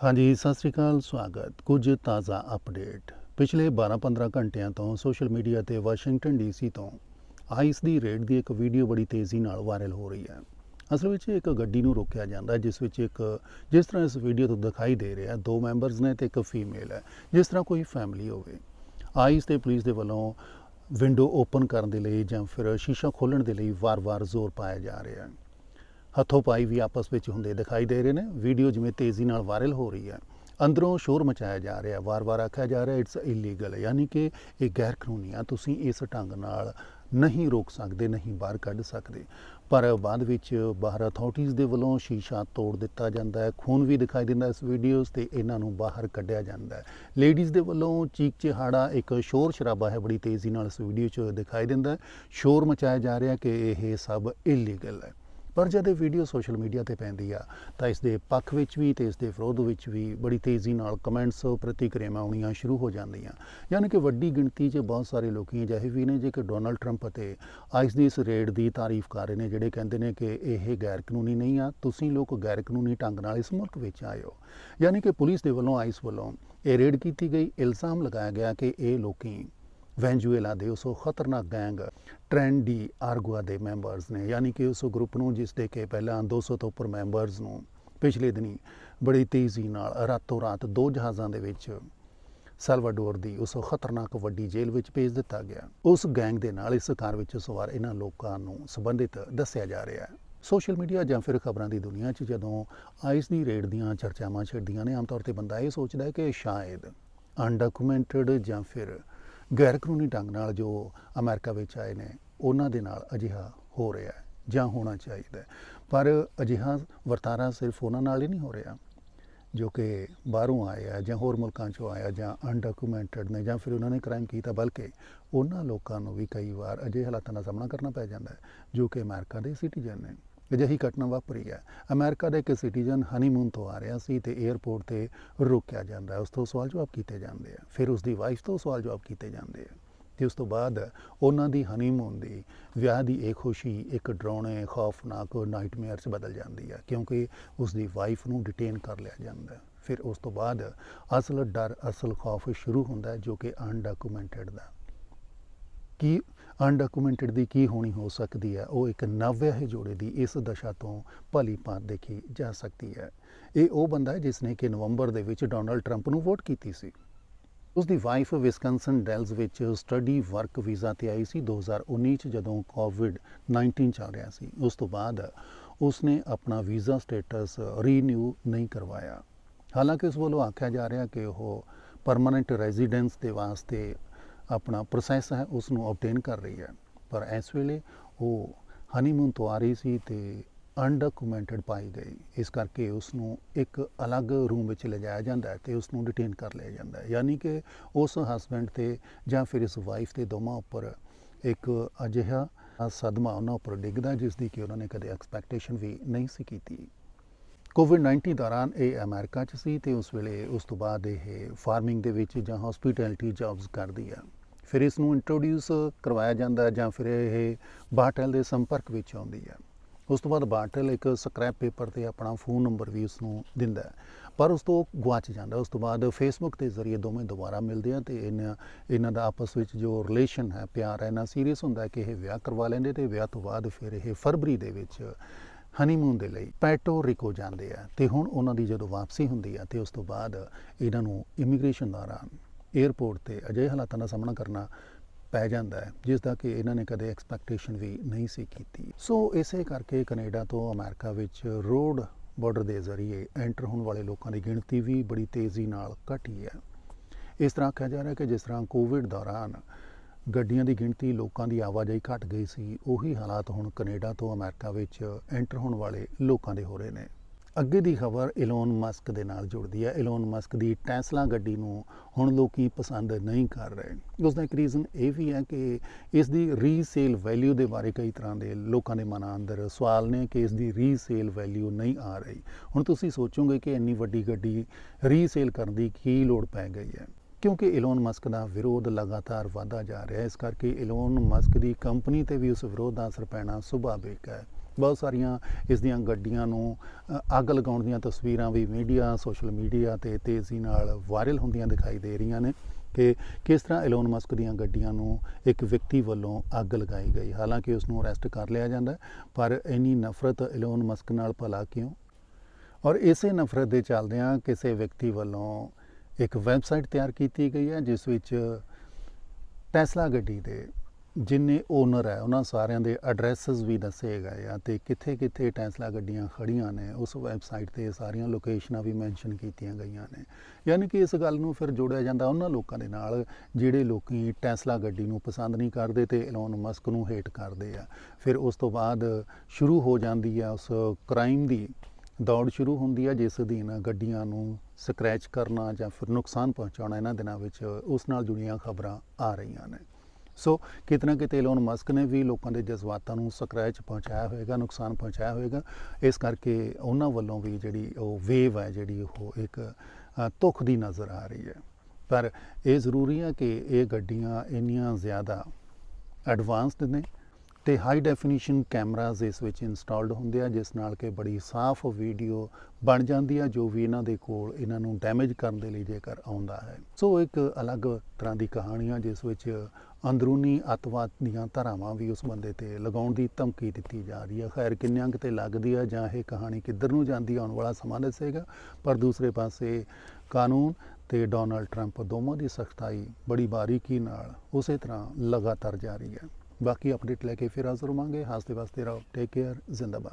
ਹਾਂਜੀ, ਸਤਿ ਸ੍ਰੀ ਅਕਾਲ, ਸਵਾਗਤ। ਕੁਝ ਤਾਜ਼ਾ ਅਪਡੇਟ। ਪਿਛਲੇ 12-15 ਘੰਟਿਆਂ ਤੋਂ ਸੋਸ਼ਲ ਮੀਡੀਆ ਤੇ ਵਾਸ਼ਿੰਗਟਨ ਡੀਸੀ ਤੋਂ ਆਈਸ ਦੀ ਰੇਡ ਦੀ ਇੱਕ ਵੀਡੀਓ ਬੜੀ ਤੇਜ਼ੀ ਨਾਲ ਵਾਇਰਲ ਹੋ ਰਹੀ ਹੈ। ਅਸਲ ਵਿੱਚ ਇੱਕ ਗੱਡੀ ਨੂੰ ਰੋਕਿਆ ਜਾਂਦਾ ਜਿਸ ਵਿੱਚ ਇੱਕ, ਜਿਸ ਤਰ੍ਹਾਂ ਇਸ ਵੀਡੀਓ ਤੋਂ ਦਿਖਾਈ ਦੇ ਰਿਹਾ ਦੋ ਮੈਂਬਰਸ ਨੇ ਤੇ ਇੱਕ ਫੀਮੇਲ ਹੈ, ਜਿਸ ਤਰ੍ਹਾਂ ਕੋਈ ਫੈਮਿਲੀ ਹੋਵੇ। ਆਈਸ ਤੇ ਪੁਲਿਸ ਦੇ ਵੱਲੋਂ ਵਿੰਡੋ ਓਪਨ ਕਰਨ ਦੇ ਲਈ ਜਾਂ ਫਿਰ ਸ਼ੀਸ਼ਾ ਖੋਲ੍ਹਣ ਦੇ ਲਈ ਵਾਰ-ਵਾਰ ਜ਼ੋਰ ਪਾਇਆ ਜਾ ਰਿਹਾ ਹੈ। ਹੱਥੋਂ ਪਾਈ ਵੀ ਆਪਸ ਵਿੱਚ ਹੁੰਦੇ ਦਿਖਾਈ ਦੇ ਰਹੇ ਨੇ। ਵੀਡੀਓ ਜਿਵੇਂ ਤੇਜ਼ੀ ਨਾਲ ਵਾਇਰਲ ਹੋ ਰਹੀ ਹੈ। ਅੰਦਰੋਂ ਸ਼ੋਰ ਮਚਾਇਆ ਜਾ ਰਿਹਾ, ਵਾਰ-ਵਾਰ ਆਖਿਆ ਜਾ ਰਿਹਾ ਇਟਸ ਇਲੀਗਲ ਯਾਨੀ ਕਿ ਇਹ ਗੈਰ ਕਾਨੂੰਨੀ ਆ। ਤੁਸੀਂ ਇਸ ਢੰਗ ਨਾਲ ਨਹੀਂ ਰੋਕ ਸਕਦੇ, ਨਹੀਂ ਬਾਹਰ ਕੱਢ ਸਕਦੇ। ਪਰ ਬਾਅਦ ਵਿੱਚ ਬਾਹਰ ਅਥਾਰਟੀਆਂ ਦੇ ਵੱਲੋਂ ਸ਼ੀਸ਼ਾ ਤੋੜ ਦਿੱਤਾ ਜਾਂਦਾ ਹੈ। ਖੂਨ ਵੀ ਦਿਖਾਈ ਦਿੰਦਾ ਇਸ ਵੀਡੀਓਜ਼ ਤੇ ਇਹਨਾਂ ਨੂੰ ਬਾਹਰ ਕੱਢਿਆ ਜਾਂਦਾ ਹੈ। ਲੇਡੀਜ਼ ਦੇ ਵੱਲੋਂ ਚੀਕ ਚਿਹਾੜਾ ਇੱਕ ਸ਼ੋਰ ਸ਼ਰਾਬਾ ਹੈ। ਬੜੀ ਤੇਜ਼ੀ ਨਾਲ ਇਸ ਵੀਡੀਓ 'ਚ ਦਿਖਾਈ ਦਿੰਦਾ ਹੈ। ਸ਼ੋਰ ਮਚਾਇਆ ਜਾ ਰਿਹਾ ਕਿ ਇਹ ਸਭ ਇਲੀਗਲ ਹੈ। ਪਰ ਜਦ ਇਹ ਵੀਡੀਓ ਸੋਸ਼ਲ ਮੀਡੀਆ ਤੇ ਪੈਂਦੀ ਆ, ਤਾਂ ਇਸ ਦੇ ਪੱਖ ਵਿੱਚ ਵੀ ਤੇ ਇਸ ਦੇ ਵਿਰੋਧ ਵਿੱਚ ਵੀ ਬੜੀ ਤੇਜ਼ੀ ਨਾਲ ਕਮੈਂਟਸ ਪ੍ਰਤੀਕਿਰਿਆਵਾਂ ਆਉਣੀਆਂ ਸ਼ੁਰੂ ਹੋ ਜਾਂਦੀਆਂ। ਯਾਨੀ ਕਿ ਵੱਡੀ ਗਿਣਤੀ 'ਚ ਬਹੁਤ ਸਾਰੇ ਲੋਕੀ ਅਜਿਹੇ ਵੀ ਨੇ ਜੇ ਕਿ ਡੋਨਲਡ ਟਰੰਪ ਅਤੇ ਆਈਸ ਦੀ ਇਸ ਰੇਡ ਦੀ ਤਾਰੀਫ ਕਰ ਰਹੇ ਨੇ, ਜਿਹੜੇ ਕਹਿੰਦੇ ਨੇ ਕਿ ਇਹ ਗੈਰ ਕਾਨੂੰਨੀ ਨਹੀਂ ਆ, ਤੁਸੀਂ ਲੋਕ ਗੈਰ ਕਾਨੂੰਨੀ ਢੰਗ ਨਾਲ ਇਸ ਮੁਲਕ ਵਿੱਚ ਆਏ ਹੋ ਯਾਨੀ ਕਿ ਪੁਲਿਸ ਦੇ ਵੱਲੋਂ ਆਈਸ ਵੱਲੋਂ ਇਹ ਰੇਡ ਕੀਤੀ ਗਈ। ਇਲਜ਼ਾਮ ਲਗਾਇਆ ਗਿਆ ਕਿ ਇਹ ਲੋਕੀ ਵੈਨਜ਼ੂਏਲਾ ਦੇ ਉਸੋ ਖਤਰਨਾਕ ਗੈਂਗ ਟ੍ਰੈਂਡੀ ਆਰਗੁਆ ਦੇ ਮੈਂਬਰਸ ਨੇ, ਯਾਨੀ ਕਿ ਉਸ ਗਰੁੱਪ ਨੂੰ ਜਿਸ ਦੇ ਕੇ ਪਹਿਲਾਂ 200 ਤੋਂ ਉੱਪਰ ਮੈਂਬਰਸ ਨੂੰ ਪਿਛਲੇ ਦਿਨੀ ਬੜੀ ਤੇਜ਼ੀ ਨਾਲ ਰਾਤੋਂ ਰਾਤ ਦੋ ਜਹਾਜ਼ਾਂ ਦੇ ਵਿੱਚ ਸਲਵਾਡੋਰ ਦੀ ਉਸ ਖਤਰਨਾਕ ਵੱਡੀ ਜੇਲ੍ਹ ਵਿੱਚ ਭੇਜ ਦਿੱਤਾ ਗਿਆ। ਉਸ ਗੈਂਗ ਦੇ ਨਾਲ ਇਸ ਕਾਰ ਵਿੱਚ ਸਵਾਰ ਇਹਨਾਂ ਲੋਕਾਂ ਨੂੰ ਸੰਬੰਧਿਤ ਦੱਸਿਆ ਜਾ ਰਿਹਾ ਹੈ। ਸੋਸ਼ਲ ਮੀਡੀਆ ਜਾਂ ਫਿਰ ਖਬਰਾਂ ਦੀ ਦੁਨੀਆ 'ਚ ਜਦੋਂ ਆਈਸ ਦੀ ਰੇਡ ਦੀਆਂ ਚਰਚਾਵਾਂ ਛਿੜਦੀਆਂ ਨੇ, ਆਮ ਤੌਰ ਤੇ ਬੰਦਾ ਇਹ ਸੋਚਦਾ ਹੈ ਕਿ ਸ਼ਾਇਦ ਅਨਡਾਕੂਮੈਂਟਡ ਜਾਂ ਫਿਰ ਗੈਰ ਕਾਨੂੰਨੀ ਢੰਗ ਨਾਲ ਜੋ ਅਮਰੀਕਾ ਵਿੱਚ ਆਏ ਨੇ, ਉਹਨਾਂ ਦੇ ਨਾਲ ਅਜਿਹਾ ਹੋ ਰਿਹਾ ਹੈ ਜਾਂ ਹੋਣਾ ਚਾਹੀਦਾ ਪਰ ਅਜਿਹਾ ਵਰਤਾਰਾ ਸਿਰਫ ਉਹਨਾਂ ਨਾਲ ਹੀ ਨਹੀਂ ਹੋ ਰਿਹਾ ਜੋ ਕਿ ਬਾਹਰੋਂ ਆਏ ਆ ਜਾਂ ਹੋਰ ਮੁਲਕਾਂ ਚੋਂ ਆਇਆ ਜਾਂ ਅਨਡਾਕੂਮੈਂਟਡ ਨੇ ਜਾਂ ਫਿਰ ਉਹਨਾਂ ਨੇ ਕ੍ਰਾਈਮ ਕੀਤਾ, ਬਲਕਿ ਉਹਨਾਂ ਲੋਕਾਂ ਨੂੰ ਵੀ ਕਈ ਵਾਰ ਅਜਿਹੇ ਹਾਲਾਤਾਂ ਦਾ ਸਾਹਮਣਾ ਕਰਨਾ ਪੈ ਜਾਂਦਾ ਹੈ ਜੋ ਕਿ ਅਮਰੀਕਾ ਦੇ ਸਿਟੀਜ਼ਨ ਨੇ। ਅਜਿਹੀ ਘਟਨਾ ਵਾਪਰੀ ਹੈ। ਅਮਰੀਕਾ ਦਾ ਇੱਕ ਸਿਟੀਜ਼ਨ ਹਨੀਮੂਨ ਤੋਂ ਆ ਰਿਹਾ ਸੀ ਤੇ 에ਅਰਪੋਰਟ ਤੇ ਰੋਕਿਆ ਜਾਂਦਾ ਹੈ। ਉਸ ਤੋਂ ਸਵਾਲ ਜਵਾਬ ਕੀਤੇ ਜਾਂਦੇ ਆ। ਫਿਰ ਉਸ ਦੀ ਵਾਈਫ ਤੋਂ ਸਵਾਲ ਜਵਾਬ ਕੀਤੇ ਜਾਂਦੇ ਆ ਤੇ ਉਸ ਤੋਂ ਬਾਅਦ ਉਹਨਾਂ ਦੀ ਹਨੀਮੂਨ ਦੀ ਵਿਆਹ ਦੀ ਇਹ ਖੁਸ਼ੀ, ਇੱਕ ਡਰਾਉਣੇ, ਖੌਫਨਾਕ ਨਾਈਟਮੇਅਰ 'ਚ ਬਦਲ ਜਾਂਦੀ ਹੈ ਕਿਉਂਕਿ ਉਸ ਦੀ ਵਾਈਫ ਨੂੰ ਡਿਟੇਨ ਕਰ ਲਿਆ ਜਾਂਦਾ ਹੈ। ਫਿਰ ਉਸ ਤੋਂ ਬਾਅਦ ਅਸਲ ਡਰ, ਅਸਲ ਖੌਫ ਸ਼ੁਰੂ ਹੁੰਦਾ ਜੋ ਕਿ ਅਨਡਾਕੂਮੈਂਟਡ ਦਾ। ਕੀ ਅਨਡਾਕੂਮੈਂਟਡ ਦੀ ਕੀ ਹੋਣੀ ਹੋ ਸਕਦੀ ਹੈ? ਉਹ ਇੱਕ ਨਵਵਿਆਹੇ ਜੋੜੇ ਦੀ ਇਸ ਦਸ਼ਾ ਤੋਂ ਭਲੀ ਭਾਂਤ ਦੇਖੀ ਜਾ ਸਕਦੀ ਹੈ। ਇਹ ਉਹ ਬੰਦਾ ਹੈ ਜਿਸ ਨੇ ਕਿ ਨਵੰਬਰ ਦੇ ਵਿੱਚ ਡੋਨਲਡ ਟਰੰਪ ਨੂੰ ਵੋਟ ਕੀਤੀ ਸੀ। ਉਸ ਦੀ ਵਾਈਫ ਵਿਸਕਨਸਨ ਡੈਲਸ ਵਿੱਚ ਸਟੱਡੀ ਵਰਕ ਵੀਜ਼ਾ ਤੇ ਆਈ ਸੀ 2019 ਚ ਜਦੋਂ ਕੋਵਿਡ-19 ਚੱਲ ਰਿਹਾ ਸੀ। ਉਸ ਤੋਂ ਬਾਅਦ ਉਸਨੇ ਆਪਣਾ ਵੀਜ਼ਾ ਸਟੇਟਸ ਰੀਨਿਊ ਨਹੀਂ ਕਰਵਾਇਆ। ਹਾਲਾਂਕਿ ਉਸ ਵੱਲੋਂ ਆਖਿਆ ਜਾ ਰਿਹਾ ਕਿ ਉਹ ਪਰਮਨੈਂਟ ਰੈਜ਼ੀਡੈਂਸ ਦੇ ਵਾਸਤੇ ਆਪਣਾ ਪ੍ਰੋਸੈਸ ਹੈ ਉਸ ਨੂੰ ਆਬਟੇਨ ਕਰ ਰਹੀ ਹੈ। ਪਰ ਇਸ ਵੇਲੇ ਉਹ ਹਨੀਮੂਨ ਤੋਂ ਆ ਰਹੀ ਸੀ ਤੇ ਅਨਡਾਕੂਮੈਂਟਡ ਪਾਈ ਗਈ। ਇਸ ਕਰਕੇ ਉਸ ਨੂੰ ਇੱਕ ਅਲੱਗ ਰੂਮ ਵਿੱਚ ਲਿਜਾਇਆ ਜਾਂਦਾ ਹੈ ਤੇ ਉਸ ਨੂੰ ਡਿਟੇਨ ਕਰ ਲਿਆ ਜਾਂਦਾ ਹੈ। ਯਾਨੀ ਕਿ ਉਸ ਹਸਬੈਂਡ ਤੇ ਜਾਂ ਫਿਰ ਇਸ ਵਾਈਫ ਤੇ ਦੋਵਾਂ ਉੱਪਰ ਇੱਕ ਅਜਿਹਾ ਸਦਮਾ ਉਹਨਾਂ ਉੱਪਰ ਡਿੱਗਦਾ ਜਿਸ ਦੀ ਕਿ ਉਹਨਾਂ ਨੇ ਕਦੇ ਐਕਸਪੈਕਟੇਸ਼ਨ ਵੀ ਨਹੀਂ ਸੀ ਕੀਤੀ। ਕੋਵਿਡ-19 ਦੌਰਾਨ ਇਹ ਅਮਰੀਕਾ 'ਚ ਸੀ ਤੇ ਉਸ ਵੇਲੇ ਉਸ ਤੋਂ ਬਾਅਦ ਇਹ ਫਾਰਮਿੰਗ ਦੇ ਵਿੱਚ ਜਾਂ ਹਸਪਿਟੈਲਿਟੀ ਜੌਬਸ ਕਰਦੀ ਆ ਫਿਰ ਇਸ ਨੂੰ ਇੰਟਰੋਡਿਊਸ ਕਰਵਾਇਆ ਜਾਂਦਾ ਹੈ ਜਾਂ ਫਿਰ ਇਹ ਬਾਟਲ ਦੇ ਸੰਪਰਕ ਵਿੱਚ ਆਉਂਦੀ ਹੈ। ਉਸ ਤੋਂ ਬਾਅਦ ਬਾਟਲ ਇੱਕ ਸਕ੍ਰੈਪ ਪੇਪਰ ਤੇ ਆਪਣਾ ਫੋਨ ਨੰਬਰ ਵੀ ਉਸ ਨੂੰ ਦਿੰਦਾ ਹੈ। ਪਰ ਉਸ ਤੋਂ ਗਵਾਚ ਜਾਂਦਾ ਉਸ ਤੋਂ ਬਾਅਦ ਫੇਸਬੁੱਕ ਦੇ ਜ਼ਰੀਏ ਦੋਵੇਂ ਦੁਬਾਰਾ ਮਿਲਦੇ ਆ ਤੇ ਇਹਨਾਂ ਇਹਨਾਂ ਦਾ ਆਪਸ ਵਿੱਚ ਜੋ ਰਿਲੇਸ਼ਨ ਹੈ, ਪਿਆਰ ਹੈ ਨਾ ਸੀਰੀਅਸ ਹੁੰਦਾ ਕਿ ਇਹ ਵਿਆਹ ਕਰਵਾ ਲੈਂਦੇ ਤੇ ਵਿਆਹ ਤੋਂ ਬਾਅਦ ਫਿਰ ਇਹ ਫਰਵਰੀ ਦੇ ਵਿੱਚ ਹਨੀਮੂਨ ਦੇ ਲਈ ਪੈਟੋ ਰਿਕੋ ਜਾਂਦੇ ਆ। ਤੇ ਹੁਣ ਉਹਨਾਂ ਦੀ ਜਦੋਂ ਵਾਪਸੀ ਹੁੰਦੀ ਆ ਤੇ ਉਸ ਤੋਂ ਬਾਅਦ ਇਹਨਾਂ ਨੂੰ ਇਮੀਗ੍ਰੇਸ਼ਨ ਦੌਰਾਨ 에ਅਰਪੋਰਟ ਤੇ ਅਜਿਹੇ ਹਾਲਾਤਾਂ ਦਾ ਸਾਹਮਣਾ ਕਰਨਾ ਪੈ ਜਾਂਦਾ ਹੈ, ਜਿਸ ਦਾ ਕਿ ਇਹਨਾਂ ਨੇ ਕਦੇ ਐਕਸਪੈਕਟੇਸ਼ਨ ਵੀ ਨਹੀਂ ਸੀ ਕੀਤੀ। ਸੋ ਇਸੇ ਕਰਕੇ ਕੈਨੇਡਾ ਤੋਂ ਅਮਰੀਕਾ ਵਿੱਚ ਰੋਡ ਬਾਰਡਰ ਦੇ ਜ਼ਰੀਏ ਐਂਟਰ ਹੋਣ ਵਾਲੇ ਲੋਕਾਂ ਦੀ ਗਿਣਤੀ ਵੀ ਬੜੀ ਤੇਜ਼ੀ ਨਾਲ ਘਟੀ ਹੈ। ਇਸ ਤਰ੍ਹਾਂ ਕਿਹਾ ਜਾ ਰਿਹਾ ਕਿ ਜਿਸ ਤਰ੍ਹਾਂ ਕੋਵਿਡ ਦੌਰਾਨ ਗੱਡੀਆਂ ਦੀ ਗਿਣਤੀ ਲੋਕਾਂ ਦੀ ਆਵਾਜਾਈ ਘਟ ਗਈ ਸੀ, ਉਹੀ ਹਾਲਾਤ ਹੁਣ ਕੈਨੇਡਾ ਤੋਂ ਅਮਰੀਕਾ ਵਿੱਚ ਐਂਟਰ ਹੋਣ ਵਾਲੇ ਲੋਕਾਂ ਦੇ ਹੋ ਰਹੇ ਨੇ। ਅੱਗੇ ਦੀ ਖਬਰ ਇਲੋਨ ਮਸਕ ਦੇ ਨਾਲ ਜੁੜਦੀ ਹੈ। ਇਲੋਨ ਮਸਕ ਦੀ ਟੈਸਲਾ ਗੱਡੀ ਨੂੰ ਹੁਣ ਲੋਕੀ ਪਸੰਦ ਨਹੀਂ ਕਰ ਰਹੇ। ਉਸ ਦਾ ਇੱਕ ਰੀਜ਼ਨ ਇਹ ਵੀ ਹੈ ਕਿ ਇਸ ਦੀ ਰੀਸੇਲ ਵੈਲਿਊ ਦੇ ਬਾਰੇ ਕਈ ਤਰ੍ਹਾਂ ਦੇ ਲੋਕਾਂ ਦੇ ਮਨਾਂ ਅੰਦਰ ਸਵਾਲ ਨੇ ਕਿ ਇਸ ਦੀ ਰੀਸੇਲ ਵੈਲਿਊ ਨਹੀਂ ਆ ਰਹੀ। ਹੁਣ ਤੁਸੀਂ ਸੋਚੋਗੇ ਕਿ ਇੰਨੀ ਵੱਡੀ ਗੱਡੀ ਰੀਸੇਲ ਕਰਨ ਦੀ ਕੀ ਲੋੜ ਪੈ ਗਈ ਹੈ? ਕਿਉਂਕਿ ਇਲੋਨ ਮਸਕ ਦਾ ਵਿਰੋਧ ਲਗਾਤਾਰ ਵਧਦਾ ਜਾ ਰਿਹਾ ਹੈ। ਇਸ ਕਰਕੇ ਇਲੋਨ ਮਸਕ ਦੀ ਕੰਪਨੀ ਤੇ ਵੀ ਉਸ ਵਿਰੋਧ ਦਾ ਅਸਰ ਪੈਣਾ ਸੁਭਾਵਿਕ ਹੈ। ਬਹੁਤ ਸਾਰੀਆਂ ਇਸ ਦੀਆਂ ਗੱਡੀਆਂ ਨੂੰ ਅੱਗ ਲਗਾਉਣ ਦੀਆਂ ਤਸਵੀਰਾਂ ਵੀ ਮੀਡੀਆ, ਸੋਸ਼ਲ ਮੀਡੀਆ ਤੇ ਤੇਜ਼ੀ ਨਾਲ ਵਾਇਰਲ ਹੁੰਦੀਆਂ ਦਿਖਾਈ ਦੇ ਰਹੀਆਂ ਨੇ ਕਿ ਕਿਸ ਤਰ੍ਹਾਂ ਐਲੋਨ ਮਸਕ ਦੀਆਂ ਗੱਡੀਆਂ ਨੂੰ ਇੱਕ ਵਿਅਕਤੀ ਵੱਲੋਂ ਅੱਗ ਲਗਾਈ ਗਈ। ਹਾਲਾਂਕਿ ਉਸ ਨੂੰ ਅਰੈਸਟ ਕਰ ਲਿਆ ਜਾਂਦਾ ਪਰ ਇੰਨੀ ਨਫ਼ਰਤ ਐਲੋਨ ਮਸਕ ਨਾਲ ਭਲਾ ਕਿਉਂ? ਔਰ ਇਸੇ ਨਫ਼ਰਤ ਦੇ ਚੱਲਦਿਆਂ ਕਿਸੇ ਵਿਅਕਤੀ ਵੱਲੋਂ ਇੱਕ ਵੈਬਸਾਈਟ ਤਿਆਰ ਕੀਤੀ ਗਈ ਹੈ, ਜਿਸ ਵਿੱਚ ਟੈਸਲਾ ਗੱਡੀ ਦੇ ਜਿੰਨੇ ਓਨਰ ਹੈ, ਉਹਨਾਂ ਸਾਰਿਆਂ ਦੇ ਐਡਰੈਸਸ ਵੀ ਦੱਸੇ ਗਏ ਆ ਤੇ ਕਿੱਥੇ ਕਿੱਥੇ ਟੈਸਲਾ ਗੱਡੀਆਂ ਖੜੀਆਂ ਨੇ, ਉਸ ਵੈਬਸਾਈਟ ਤੇ ਸਾਰੀਆਂ ਲੋਕੇਸ਼ਨਾਂ ਵੀ ਮੈਂਸ਼ਨ ਕੀਤੀਆਂ ਗਈਆਂ ਨੇ। ਯਾਨੀ ਕਿ ਇਸ ਗੱਲ ਨੂੰ ਫਿਰ ਜੋੜਿਆ ਜਾਂਦਾ ਉਹਨਾਂ ਲੋਕਾਂ ਦੇ ਨਾਲ, ਜਿਹੜੇ ਲੋਕੀ ਟੈਸਲਾ ਗੱਡੀ ਨੂੰ ਪਸੰਦ ਨਹੀਂ ਕਰਦੇ ਤੇ ਐਲੋਨ ਮਸਕ ਨੂੰ ਹੇਟ ਕਰਦੇ ਆ। ਫਿਰ ਉਸ ਤੋਂ ਬਾਅਦ ਸ਼ੁਰੂ ਹੋ ਜਾਂਦੀ ਆ ਉਸ ਕ੍ਰਾਈਮ ਦੀ ਦੌੜ ਸ਼ੁਰੂ ਹੁੰਦੀ ਆ, ਜਿਸ ਅਧੀਨ ਗੱਡੀਆਂ ਨੂੰ ਸਕ੍ਰੈਚ ਕਰਨਾ ਜਾਂ ਫਿਰ ਨੁਕਸਾਨ ਪਹੁੰਚਾਉਣਾ ਇਹਨਾਂ ਦਿਨਾਂ ਵਿੱਚ, ਉਸ ਨਾਲ ਜੁੜੀਆਂ ਖਬਰਾਂ ਆ ਰਹੀਆਂ ਨੇ। ਸੋ ਕਿਤਨਾ ਕਿਤੇ ਐਲੋਨ ਮਸਕ ਨੇ ਵੀ ਲੋਕਾਂ ਦੇ ਜਜ਼ਬਾਤਾਂ ਨੂੰ ਸਕ੍ਰੈਚ ਪਹੁੰਚਾਇਆ ਹੋਵੇਗਾ ਨੁਕਸਾਨ ਪਹੁੰਚਾਇਆ ਹੋਵੇਗਾ ਇਸ ਕਰਕੇ ਉਹਨਾਂ ਵੱਲੋਂ ਵੀ ਜਿਹੜੀ ਉਹ ਵੇਵ ਹੈ, ਜਿਹੜੀ ਉਹ ਇੱਕ ਧੁੱਖ ਦੀ ਨਜ਼ਰ ਆ ਰਹੀ ਹੈ। ਪਰ ਇਹ ਜ਼ਰੂਰੀ ਹੈ ਕਿ ਇਹ ਗੱਡੀਆਂ ਇੰਨੀਆਂ ਜ਼ਿਆਦਾ ਐਡਵਾਂਸਡ ਨੇ ਤੇ ਹਾਈ ਡੈਫੀਨੀਸ਼ਨ ਕੈਮਰਾਜ਼ ਇਸ ਵਿੱਚ ਇੰਸਟਾਲਡ ਹੁੰਦੇ ਆ, ਜਿਸ ਨਾਲ ਕਿ ਬੜੀ ਸਾਫ਼ ਵੀਡੀਓ ਬਣ ਜਾਂਦੀ ਆ, ਜੋ ਵੀ ਇਹਨਾਂ ਦੇ ਕੋਲ ਇਹਨਾਂ ਨੂੰ ਡੈਮੇਜ ਕਰਨ ਦੇ ਲਈ ਜੇਕਰ ਆਉਂਦਾ ਹੈ। ਸੋ ਇੱਕ ਅਲੱਗ ਤਰ੍ਹਾਂ ਦੀ ਕਹਾਣੀ ਆ, ਜਿਸ ਵਿੱਚ ਅੰਦਰੂਨੀ ਅਤਵਾਦ ਦੀਆਂ ਧਾਰਾਵਾਂ ਵੀ ਉਸ ਬੰਦੇ ਤੇ ਲਗਾਉਣ ਦੀ ਧਮਕੀ ਦਿੱਤੀ ਜਾ ਰਹੀ ਹੈ ਖੈਰ ਕਿੰਨਿਆਂ ਕਿਤੇ ਲੱਗਦੀ ਆ, ਜਾਂ ਇਹ ਕਹਾਣੀ ਕਿੱਧਰ ਨੂੰ ਜਾਂਦੀ ਆਉਣ ਵਾਲਾ ਸਮਾਂ ਦੱਸੇਗਾ। ਪਰ ਦੂਸਰੇ ਪਾਸੇ ਕਾਨੂੰਨ ਤੇ ਡੋਨਲਡ ਟਰੰਪ ਦੋਵਾਂ ਦੀ ਸਖਤਾਈ ਬੜੀ ਬਾਰੀਕੀ ਨਾਲ ਉਸੇ ਤਰ੍ਹਾਂ ਲਗਾਤਾਰ ਜਾਰੀ ਹੈ। ਬਾਕੀ ਅਪਡੇਟ ਲੈ ਕੇ ਫਿਰ ਹਾਜ਼ਰ ਹੋਵਾਂਗੇ ਹੱਸਦੇ ਵਾਸਤੇ ਰਹੋ। ਟੇਕ ਕੇਅਰ ਜ਼ਿੰਦਾਬਾਦ।